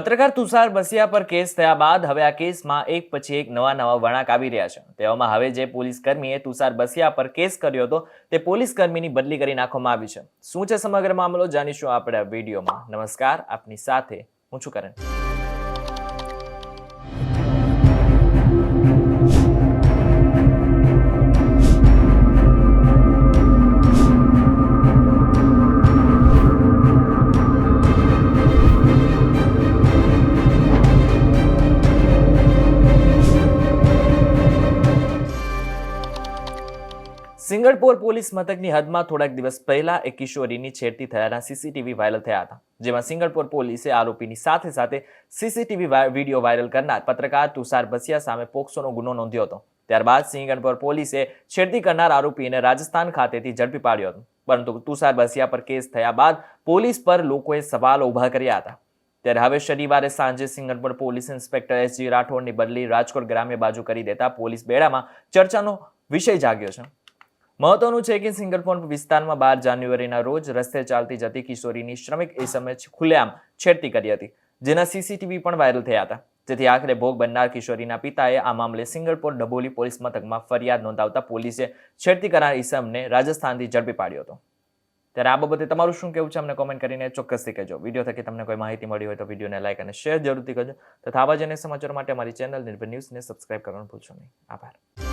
પત્રકાર તુષાર બસિયા પર કેસ થયા બાદ હવે આ કેસમાં એક પછી એક નવા નવા વળાંક આવી રહ્યા છે. તેવામાં હવે જે પોલીસ કર્મીએ તુષાર બસિયા પર કેસ કર્યો હતો, તે પોલીસ કર્મીની બદલી કરી નાખવામાં આવી છે. શું છે સમગ્ર મામલો જાણીશું આપણે આ વિડીયોમાં. નમસ્કાર, આપની સાથે હું છું કરણ. સિંગણપોર પોલીસ મથકની હદમાં થોડાક દિવસ પહેલા એક કિશોરીની છેડતી થયાના સીસીટીવી વાયરલ થયા હતા, જેમાં સિંગળપોર પોલીસે આરોપીની સાથે સાથે સીસીટીવી વીડિયો વાયરલ કરનાર પત્રકાર તુષાર બસિયા સામે પોક્સોનો ગુનો નોંધ્યો હતો. ત્યારબાદ સિંગણપોર પોલીસે છેડતી કરનાર આરોપીને રાજસ્થાન ખાતેથી ઝડપી પાડ્યો હતો, પરંતુ તુષાર બસિયા પર કેસ થયા બાદ પોલીસ પર લોકોએ સવાલ ઊભા કર્યા હતા. ત્યારે હવે શનિવારે સાંજે સિંગણપોર પોલીસ ઇન્સ્પેક્ટર એસજી રાઠોડની બદલી રાજકોટ ગ્રામ્ય બાજુ કરી દેતા પોલીસ બેડામાં ચર્ચાનો વિષય જાગ્યો છે. મહત્વનું છે કે સિંગલપોર વિસ્તારમાં બાર જાન્યુઆરીના રોજ રસ્તે ચાલતી જતી કિશોરીની શ્રમિક એસમે ખુલ્લેઆમ છેડતી કરી હતી, જેના સીસીટીવી પણ વાયરલ થયા હતા. જેથી આખરે ભોગ બનનાર કિશોરીના પિતાએ આ મામલે સિંગલપોર ડબોલી પોલીસ મથકમાં ફરિયાદ નોંધાવતા પોલીસે છેડતી કરનાર ઈસમને રાજસ્થાનથી ઝડપી પાડ્યો હતો. ત્યારે આ બાબતે તમારું શું કેવું છે? અમને કોમેન્ટ કરીને ચોક્કસથી કહેજો. વીડિયો થકી તમને કોઈ માહિતી મળી હોય તો વિડીયોને લાઇક અને શેર જરૂરથી કરજો. તથા આવા જ સમાચારો માટે અમારી ચેનલ નિર્ભર ન્યૂઝને સબસ્ક્રાઇબ કરવાનું ભૂલશો નહીં. આભાર.